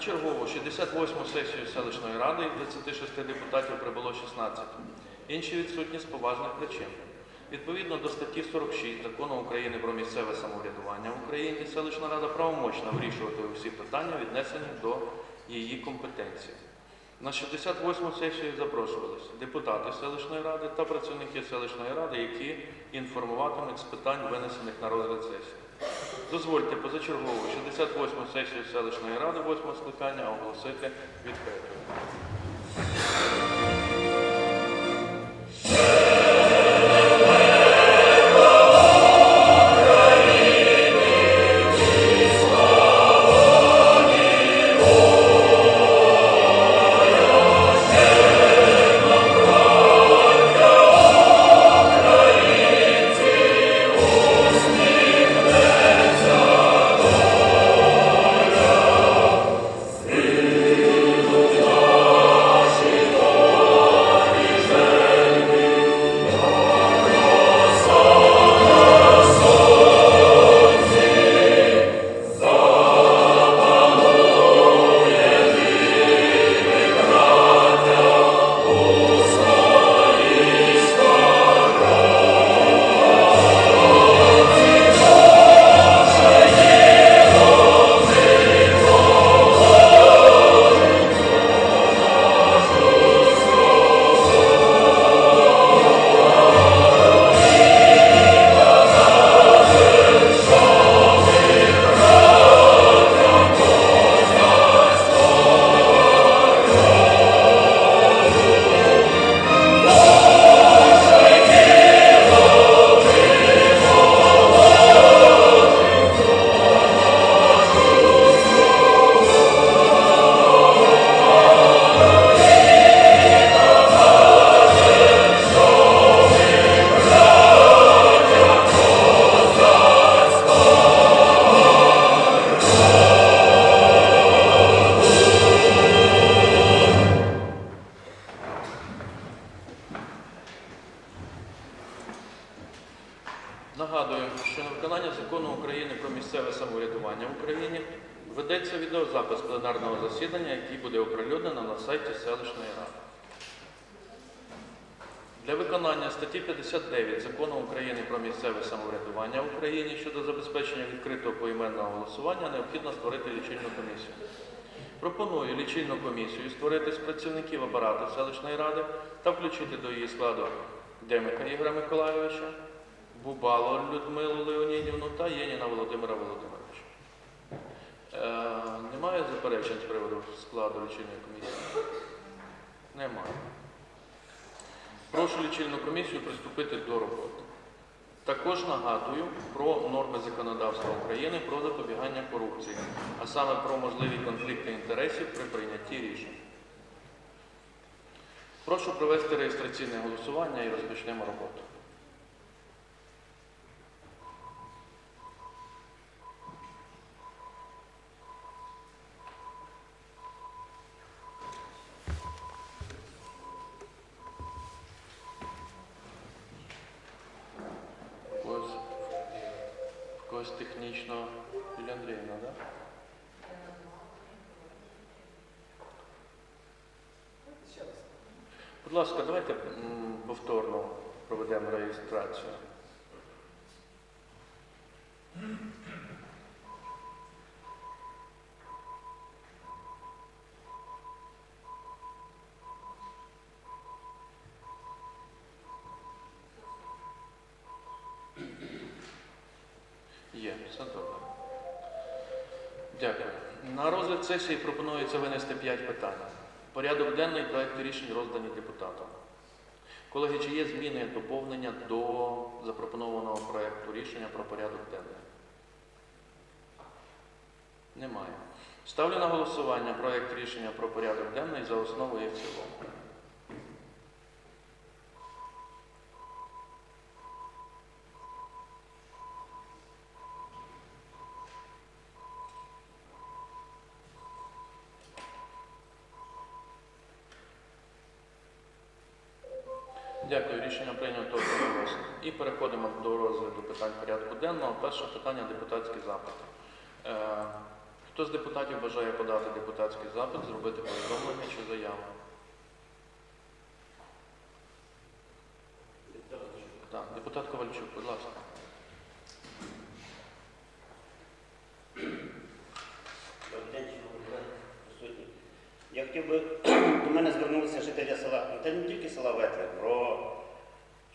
чергову 68-му сесію селищної ради із 26 депутатів прибуло 16. Інші відсутні з поважних причин. Відповідно до статті 46 Закону України про місцеве самоврядування в Україні селищна рада правомочна вирішувати усі питання, віднесені до її компетенції. На 68-му сесію запрошувалися депутати селищної ради та працівники селищної ради, які інформуватимуть з питань, винесених на розгляд сесії. Дозвольте позачергову 68-му сесію селищної ради 8-го скликання оголосити відкритою. Лічильну комісію створити з працівників апарату селищної ради та включити до її складу Демика Ігоря Миколайовича, Бубало Людмилу Леонідівну та Єніна Володимира Володимировича. Е, немає заперечень з приводу складу лічильної комісії? Немає. Прошу лічильну комісію приступити до роботи. Також нагадую про норми законодавства України про запобігання корупції, а саме про можливі конфлікти інтересів при прийнятті рішень. Прошу провести реєстраційне голосування і розпочнемо роботу. Ласка, давайте повторно проведемо реєстрацію. Є, все добре. Дякую. На розгляд сесії пропонується винести 5 питань. Порядок денний проекти рішень роздані депутатам. Колеги, чи є зміни доповнення до запропонованого проекту рішення про порядок денний? Немає. Ставлю на голосування проект рішення про порядок денний за основу і в цілому. Дякую, рішення прийнято одноголосно. І переходимо до розгляду питань порядку денного. Перше питання депутатські запити. Е, хто з депутатів бажає подати депутатський запит, зробити повідомлення чи заяву? Так, депутат Ковальчук, будь ласка. Добрий день, шановні колеги, присутні. Я хотів би, до мене звернулися жителі села, ну, та не тільки села Ветле, про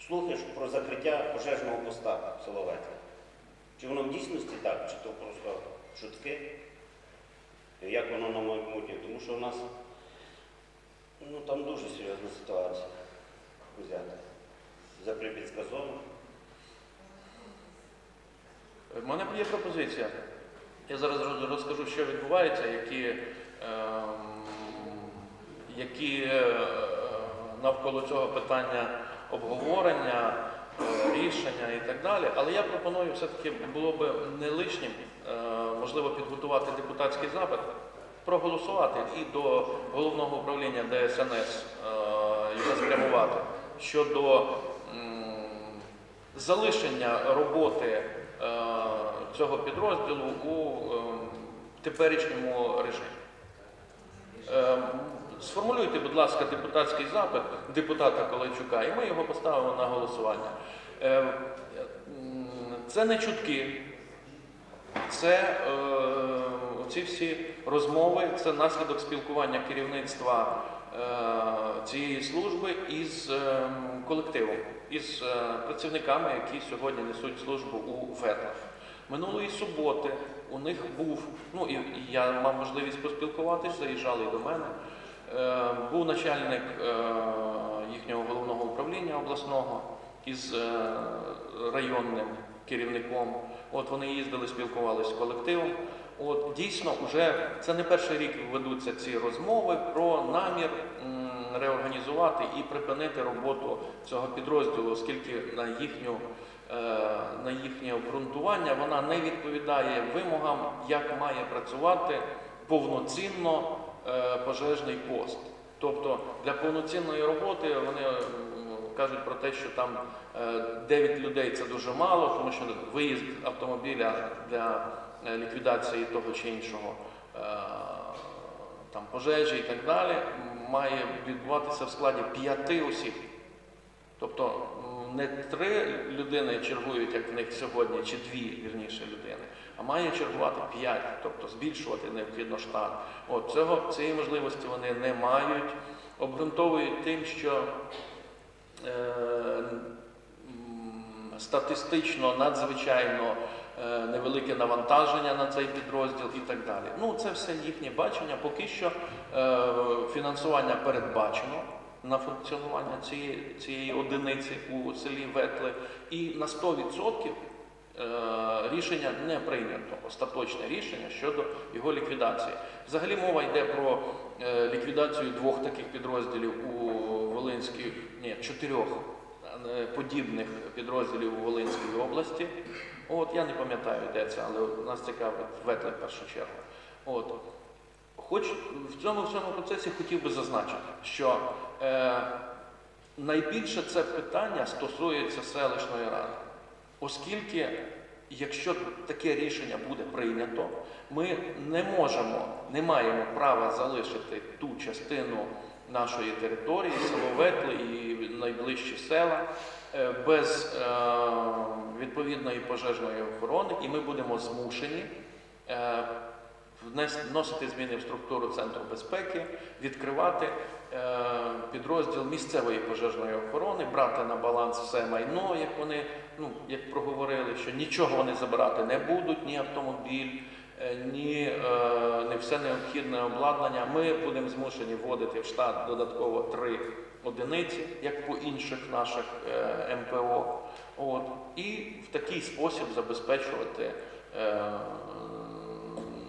слухи що про закриття пожежного поста в село Ветле. Чи воно в дійсності так, чи то просто шутки? І Як воно на майбутнє? Тому що у нас ну, там дуже серйозна ситуація взяти. За Прип'ятська зона. В мене є пропозиція. Я зараз розкажу, що відбувається, які, ем, які е, навколо цього питання обговорення, е, рішення і так далі. Але я пропоную все-таки було б не лишнім, е, можливо, підготувати депутатський запит, проголосувати і до головного управління ДСНС е, його спрямувати щодо залишення роботи е, цього підрозділу у е, теперішньому режимі. Сформулюйте, будь ласка, депутатський запит депутата Колайчука, і ми його поставимо на голосування. Це не чутки, це е, ці всі розмови, це наслідок спілкування керівництва е, цієї служби із е, колективом, із е, працівниками, які сьогодні несуть службу у ВЕТах. Минулої суботи у них був, ну і, я мав можливість поспілкуватися, заїжджали до мене. Був начальник їхнього головного управління обласного із районним керівником. От вони їздили, спілкувалися з колективом. От дійсно, вже це не перший рік ведуться ці розмови про намір реорганізувати і припинити роботу цього підрозділу, оскільки на їхню е, на їхнє обґрунтування вона не відповідає вимогам, як має працювати повноцінно е, пожежний пост. Тобто для повноцінної роботи вони кажуть про те, що там е, 9 людей це дуже мало, тому що виїзд автомобіля для е, ліквідації того чи іншого е, там пожежі і так далі має відбуватися в складі 5 осіб. Тобто не три людини чергують, як в них сьогодні, чи дві вірніше людини, а має чергувати п'ять, тобто збільшувати необхідно штат. От цього цієї можливості вони не мають. Обґрунтовують тим, що е, статистично надзвичайно е, невелике навантаження на цей підрозділ і так далі. Ну, це все їхнє бачення. Поки що е, фінансування передбачено на функціонування цієї, цієї одиниці у селі Ветли, і на 100% е, рішення не прийнято, остаточне рішення щодо його ліквідації. Взагалі мова йде про е, ліквідацію двох таких підрозділів у Волинській, ні, чотирьох е, подібних підрозділів у Волинській області. От я не пам'ятаю, де це, але нас цікавить Ветле в першу чергу. От. Хоч в цьому всьому процесі хотів би зазначити, що е, найбільше це питання стосується селищної ради, оскільки, якщо таке рішення буде прийнято, ми не можемо, не маємо права залишити ту частину нашої території, село Ветли і найближчі села е, без е, відповідної пожежної охорони, і ми будемо змушені. е, вносити зміни в структуру Центру безпеки, відкривати підрозділ місцевої пожежної охорони, брати на баланс все майно, як вони ну, як проговорили, що нічого вони забирати не будуть, ні автомобіль, ні е, не все необхідне обладнання. Ми будемо змушені вводити в штат додатково три одиниці, як по інших наших е, МПО. От, і в такий спосіб забезпечувати. Е,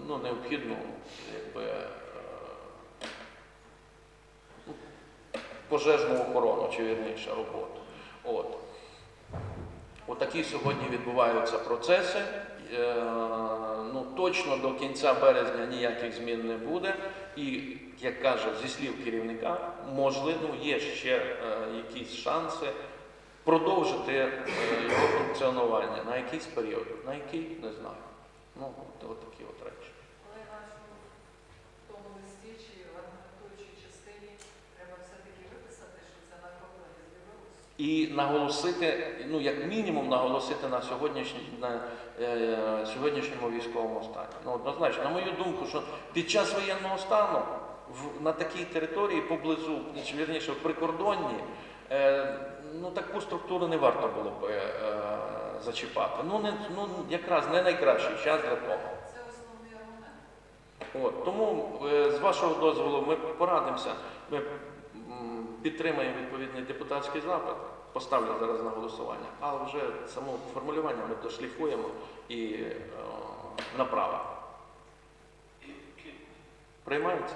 ну, необхідну якби, е, ну, пожежну охорону, чи вірніше роботу. От. Отакі сьогодні відбуваються процеси. Е, Ну, точно до кінця березня ніяких змін не буде. І, як каже, зі слів керівника, можливо, є ще е, якісь шанси продовжити е, його функціонування на якийсь період. На який не знаю. Ну, от такі от речі. Але нашому в тому листі чи в аргументуючій частині треба все-таки виписати, що це накоплення з'явилося. І наголосити, ну як мінімум, наголосити на сьогоднішній на е, сьогоднішньому військовому стані. Ну однозначно, на мою думку, що під час воєнного стану в на такій території поблизу, чи вірніше в прикордонні, е, ну таку структуру не варто було б е, зачіпати. Ну не ну якраз не найкращий час для того. От, тому е, з вашого дозволу ми порадимося, ми м, підтримаємо відповідний депутатський запит, поставлю зараз на голосування, а вже само формулювання ми дошліфуємо і е, направо. Приймається?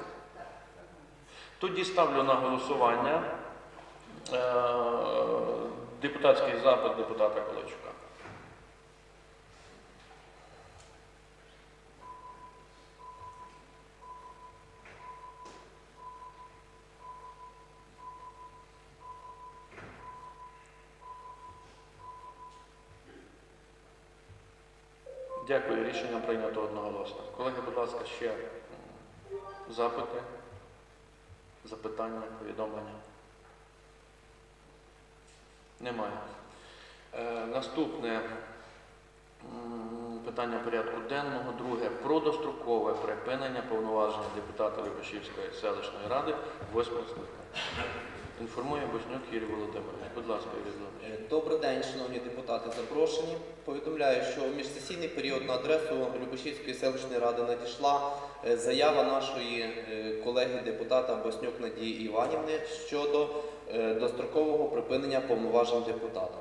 Тоді ставлю на голосування е, депутатський запит депутата Колечука. Дякую, рішення прийнято одноголосно. Колеги, будь ласка, ще запити, запитання, повідомлення. Немає. Е, наступне питання порядку денного. Друге. Про дострокове припинення повноважень депутата Любашівської селищної ради восьмого скликання. Інформує Боснюк Юрій Володимирович. Будь ласка, Юрій. Е, Добрий день, шановні депутати, запрошені. Повідомляю, що в міжсесійний період на адресу Любашівської селищної ради надійшла е, заява нашої е, колеги депутата Боснюк Надії Іванівни щодо дострокового припинення повноважень депутата.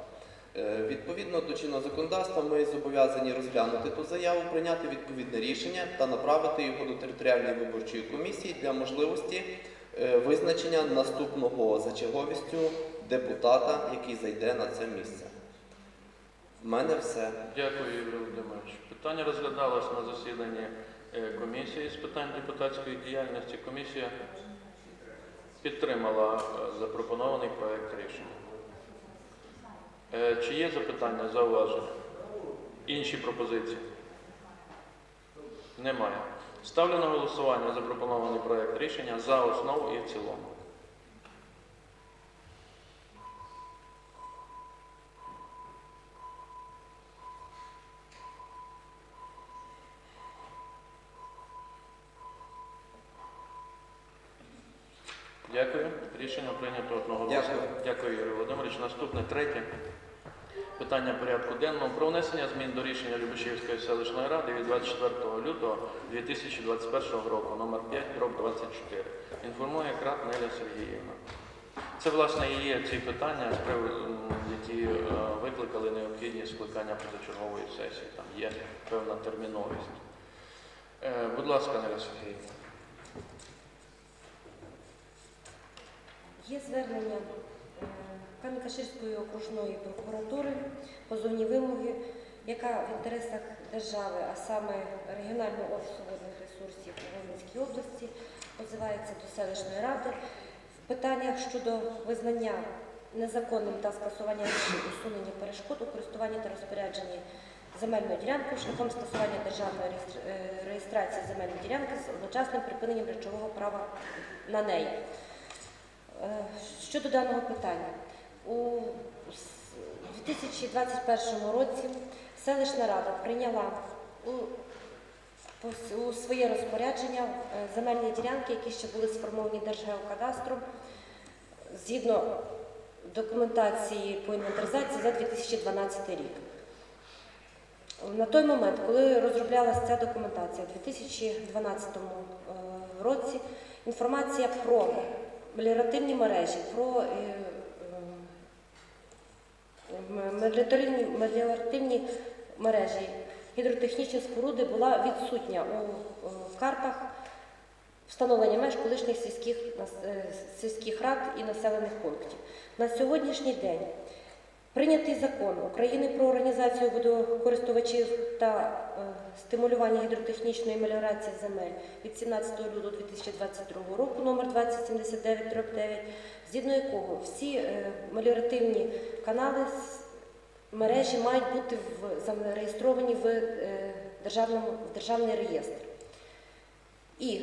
Відповідно до чинного законодавства, ми зобов'язані розглянути ту заяву, прийняти відповідне рішення та направити його до територіальної виборчої комісії для можливості визначення наступного за черговістю депутата, який зайде на це місце. В мене все. Дякую, Юрій Володимирович. Питання розглядалось на засіданні е, комісії з питань депутатської діяльності. Комісія підтримала е, запропонований проект рішення. Е, Чи є запитання, зауваження? Інші пропозиції? Немає. Ставлю на голосування запропонований проект рішення за основу і в цілому. Дякую. Рішення прийнято одноголосно. Дякую. Дякую, Юрій Володимирович. Наступне третє питання порядку денного про внесення змін до рішення Любешівської селищної ради від 24 лютого 2021 року, номер 5, дроб 24. Інформує крат Неля Сергіївна. Це, власне, і є ці питання, які е, викликали необхідність скликання позачергової сесії. Там є певна терміновість. Е, Будь ласка, Неля Сергіївна. Є звернення е, Кам'янка-Ширської окружної прокуратури позовні вимоги, яка в інтересах держави, а саме регіонального офісу водних ресурсів у Волинській області, позивається до селищної ради в питаннях щодо визнання незаконним та скасування рішень усунення перешкод у користуванні та розпорядженні земельною ділянкою шляхом скасування державної е, реєстрації земельної ділянки з одночасним припиненням речового права на неї. Е, Щодо даного питання, у 2021 році селищна рада прийняла у, своє розпорядження е, земельні ділянки, які ще були сформовані Держгеокадастром згідно документації по інвентаризації за 2012 рік. На той момент, коли розроблялася ця документація у 2012 е, році, інформація про меліоративні мережі, про е, меліоративні мережі, гідротехнічні споруди була відсутня у е, картах встановлення меж колишніх сільських, е, сільських рад і населених пунктів. На сьогоднішній день Прийнятий закон України про організацію водокористувачів та е, стимулювання гідротехнічної меліорації земель від 17 лютого 2022 року номер 2079 згідно якого всі меліоративні канали мережі мають бути в, зареєстровані в, е, державному, в державний реєстр. І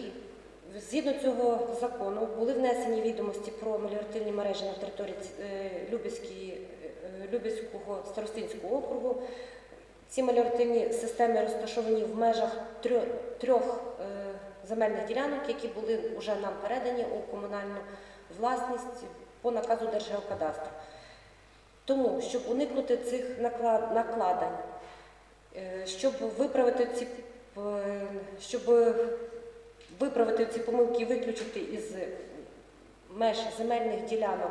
згідно цього закону були внесені відомості про меліоративні мережі на території е, Любецької, е, старостинського округу. Ці меліоративні системи розташовані в межах трьох, трьох е, земельних ділянок, які були вже нам передані у комунальну власність по наказу Держгеокадастру. Тому, щоб уникнути цих наклад- накладень, е, щоб виправити ці е, щоб виправити ці помилки і виключити із меж земельних ділянок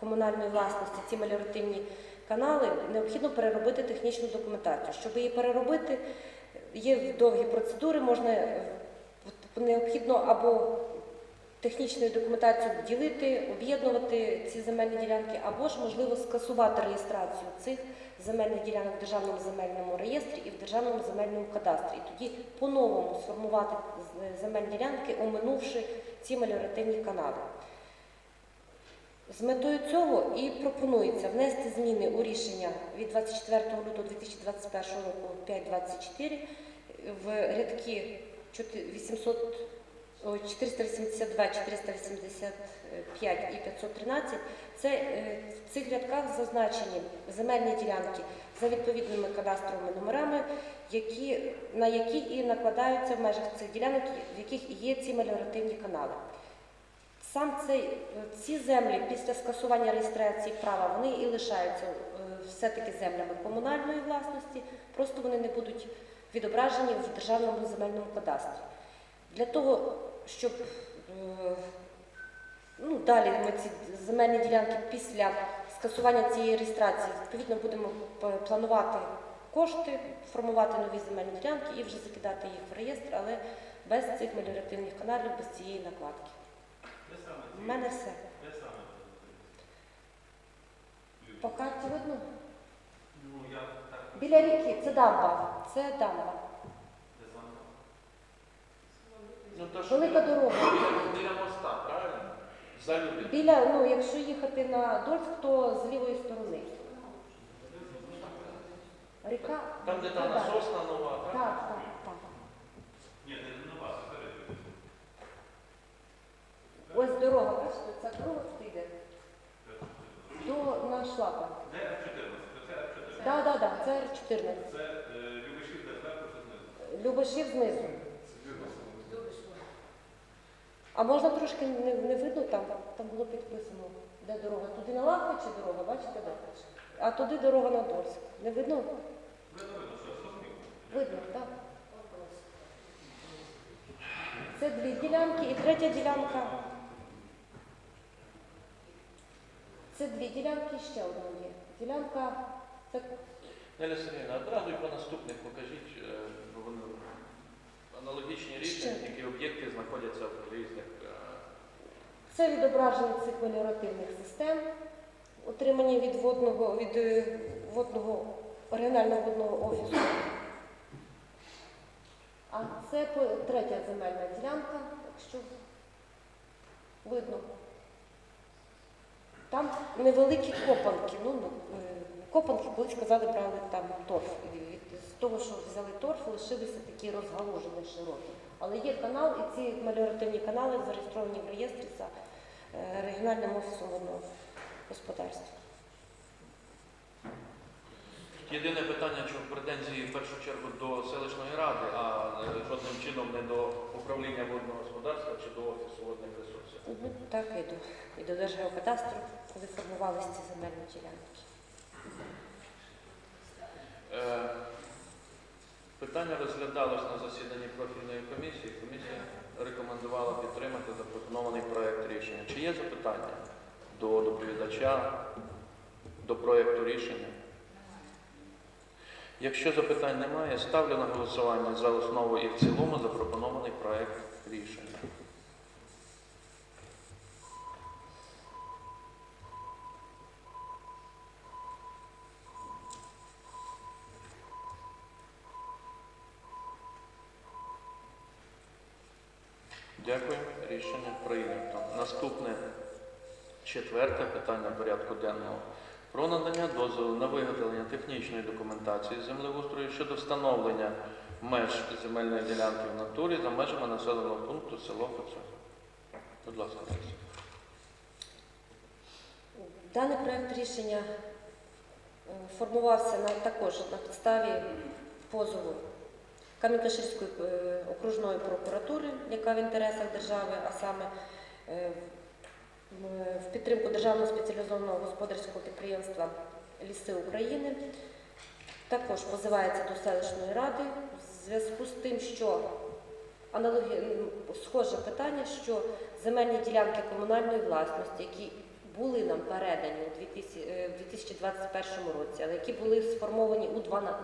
комунальної власності ці меліоративні канали, необхідно переробити технічну документацію. Щоб її переробити, є довгі процедури, можна е, необхідно або технічною документацією ділити, об'єднувати ці земельні ділянки, або ж можливо скасувати реєстрацію цих земельних ділянок в державному земельному реєстрі і в державному земельному кадастрі. І тоді по-новому сформувати земельні ділянки, оминувши ці меліоративні канали. З метою цього і пропонується внести зміни у рішення від 24 лютого 2021 року 524 в рядки 800 о, 482, 485 і 513. Це е, в цих рядках зазначені земельні ділянки за відповідними кадастровими номерами, які, на які і накладаються в межах цих ділянок, в яких і є ці меліоративні канали. Сам цей, ці землі після скасування реєстрації права вони і лишаються е, все-таки землями комунальної власності, просто вони не будуть відображені в державному земельному кадастрі. Для того, щоб е, ну, далі ми ці земельні ділянки після скасування цієї реєстрації відповідно будемо планувати кошти, формувати нові земельні ділянки і вже закидати їх в реєстр, але без цих меліоративних каналів, без цієї накладки. У мене все. По карті видно? Біля ріки, це дамба. Це дамба. Ну, то що Велика дорога. біля моста, правильно? За Любін. Біля, ну, якщо їхати на Дольськ, то з лівої сторони. Ріка. Там, де та Так, насосна нова, Так, так? так, так. Ось дорога, бачите, ця дорога тут йде. До на шлапа. Так, так, так, це Р-14. Любашів знизу. А можна трошки не, не видно там? Там було підписано, де дорога. Туди на Лахва чи дорога, бачите, де? А туди дорога на Дорськ. Не видно? Видно, видно, так. Це дві ділянки і третя ділянка. Це дві ділянки, ще одна є. Ділянка це Неля Сергійовна, одразу і по наступних покажіть е, аналогічні рішення, Ще. які об'єкти знаходяться в різних. е, Це відображення цих меліоративних систем, отримані від водного, від е, водного, оригінального водного офісу. А це третя земельна ділянка, якщо видно. Там невеликі копанки. Ну, ну, е, копанки, колись казали, брали там торф. Того, що взяли торф, лишилися такі розгалужені широкі. Але є канал, і ці меліоративні канали зареєстровані в реєстрі за е, регіональним офісом водного господарства. Єдине питання, що претензії в першу чергу до селищної ради, а е, жодним чином не до управління водного господарства чи до офісу водних ресурсів. Ну, Так і до, і до Держгеокадастру, коли формувалися ці земельні ділянки. Е, Питання розглядалось на засіданні профільної комісії. Комісія рекомендувала підтримати запропонований проєкт рішення. Чи є запитання до доповідача, до проєкту рішення? Якщо запитань немає, ставлю на голосування за основу і в цілому запропонований проєкт рішення. Дякую. Рішення прийнято. Наступне четверте питання порядку денного. Про надання дозволу на виготовлення технічної документації землеустрою щодо встановлення меж земельної ділянки в натурі за межами населеного пункту село Коцюк. Будь ласка, Лариса. Даний проект рішення е, формувався на, також на підставі позову Кам'янка-Ширської е, окружної прокуратури, яка в інтересах держави, а саме е, в- в підтримку Державного спеціалізованого господарського підприємства Ліси України. Також позивається до селищної ради в зв'язку з тим, що аналогі... схоже питання, що земельні ділянки комунальної власності, які були нам передані у 2000 е, 2021 році, але які були сформовані у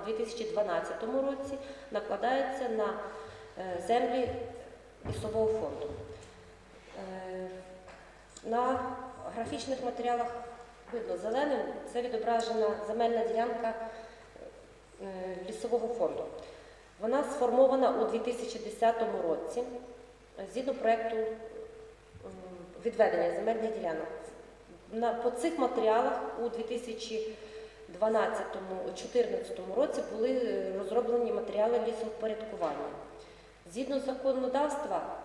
2012 році, накладаються на е, землі лісового фонду. Е, На графічних матеріалах видно зеленим, це відображена земельна ділянка лісового фонду. Вона сформована у 2010 році згідно проєкту відведення земельних ділянок. На, по цих матеріалах у 2012-2014 році були е, розроблені матеріали лісовпорядкування. Згідно законодавства,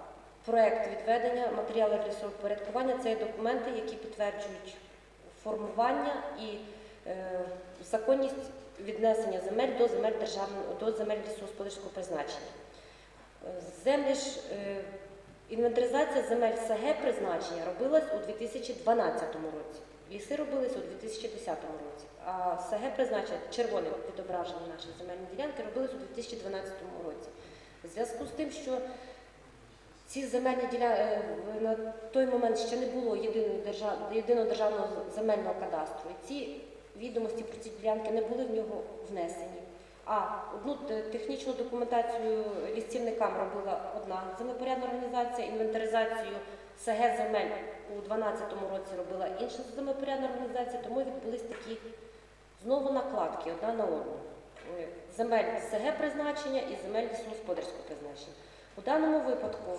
проект відведення матеріалів лісовпорядкування це документи, які підтверджують формування і е, законність віднесення земель до земель державного до земель лісогосподарського призначення. Е, Землі ж е, інвентаризація земель СГ призначення робилась у 2012 році. Ліси робились у 2010 році, а СГ призначення червоним відображені наші земельні ділянки робились у 2012 році. В зв'язку з тим, що ці земельні ділянки на той момент ще не було єдиного державного земельного кадастру. І ці відомості про ці ділянки не були в нього внесені. А одну технічну документацію лісівникам робила одна землепорядна організація, інвентаризацію СГ земель у 2012 році робила інша землепорядна організація, тому відбулись такі знову накладки одна на одну. Е, Земель СГ призначення і земель лісогосподарського призначення. У даному випадку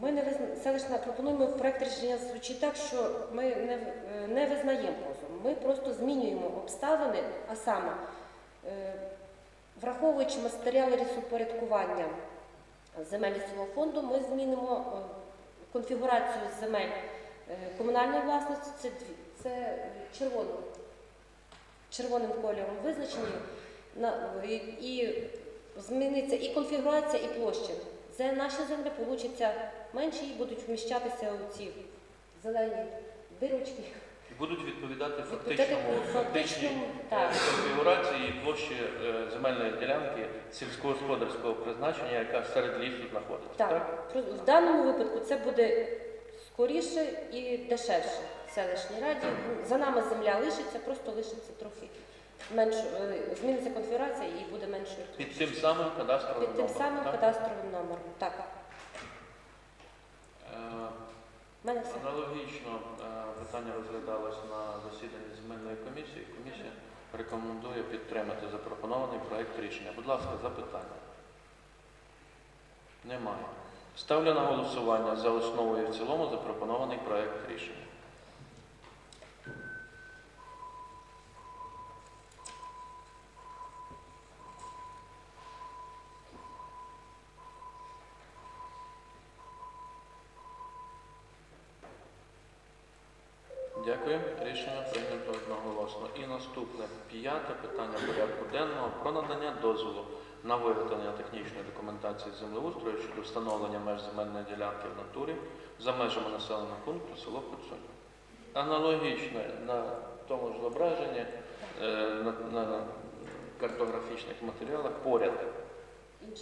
ми не визна... селищна пропонуємо проект рішення звучить так, що ми не, е, не визнаємо позов. Ми просто змінюємо обставини, а саме враховуючи матеріали лісопорядкування земель лісового фонду, ми змінимо е, конфігурацію земель е, комунальної власності. Це, це е, червоним, червоним кольором визначені. І зміниться і конфігурація, і площа. Це наші землі получаться менші і будуть вміщатися у ці зелені дирочки. Будуть відповідати фактичному, фактичній фактичному, так. конфігурації площі е, земельної ділянки сільськогосподарського призначення, яка серед лісу знаходиться. Так, про- в даному випадку це буде скоріше і дешевше в селищній раді. За нами земля лишиться, просто лишиться трохи менш е, зміниться конфігурація і буде меншою. Під тим самим кадастровим Під тим номером, самим так? кадастровим номером. Так, Е, в мене все. Аналогічно е, питання розглядалось на засіданні земельної комісії. Комісія рекомендує підтримати запропонований проект рішення. Будь ласка, запитання. Немає. Ставлю на голосування за основу і в цілому запропонований проект рішення. Наступне п'яте питання порядку денного про надання дозволу на виготовлення технічної документації землеустрою щодо встановлення меж земельної ділянки в натурі за межами населеного пункту село Куцунь. Аналогічно на тому ж зображенні е, на, на картографічних матеріалах поряд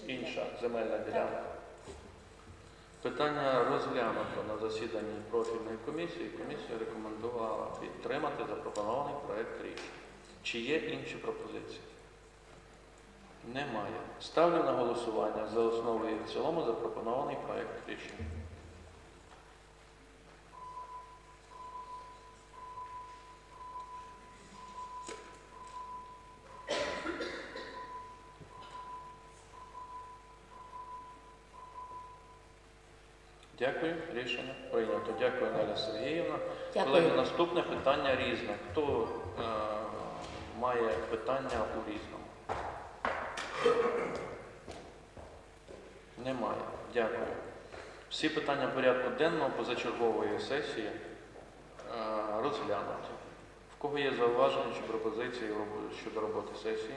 інша земельна ділянка. Питання розглянуто на засіданні профільної комісії. Комісія рекомендувала підтримати запропонований проект рішення. Чи є інші пропозиції? Немає. Ставлю на голосування за основу і в цілому запропонований проект рішення. Дякую. Рішення прийнято. Дякую, Наля Сергіївна. Дякую. Колеги, наступне питання різне. Хто е, має питання у різному? Немає. Дякую. Всі питання порядку денного позачергової сесії е, розглянуті. В кого є зауваження чи пропозиції щодо роботи сесії?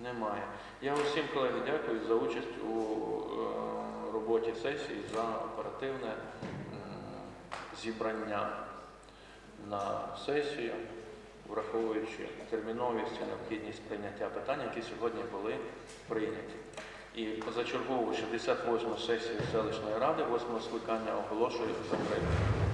Немає. Я усім колеги дякую за участь у е, роботі сесії, за оперативне зібрання на сесію, враховуючи терміновість і необхідність прийняття питань, які сьогодні були прийняті. І позачергову 68 сесію селищної ради 8 скликання оголошую закритою.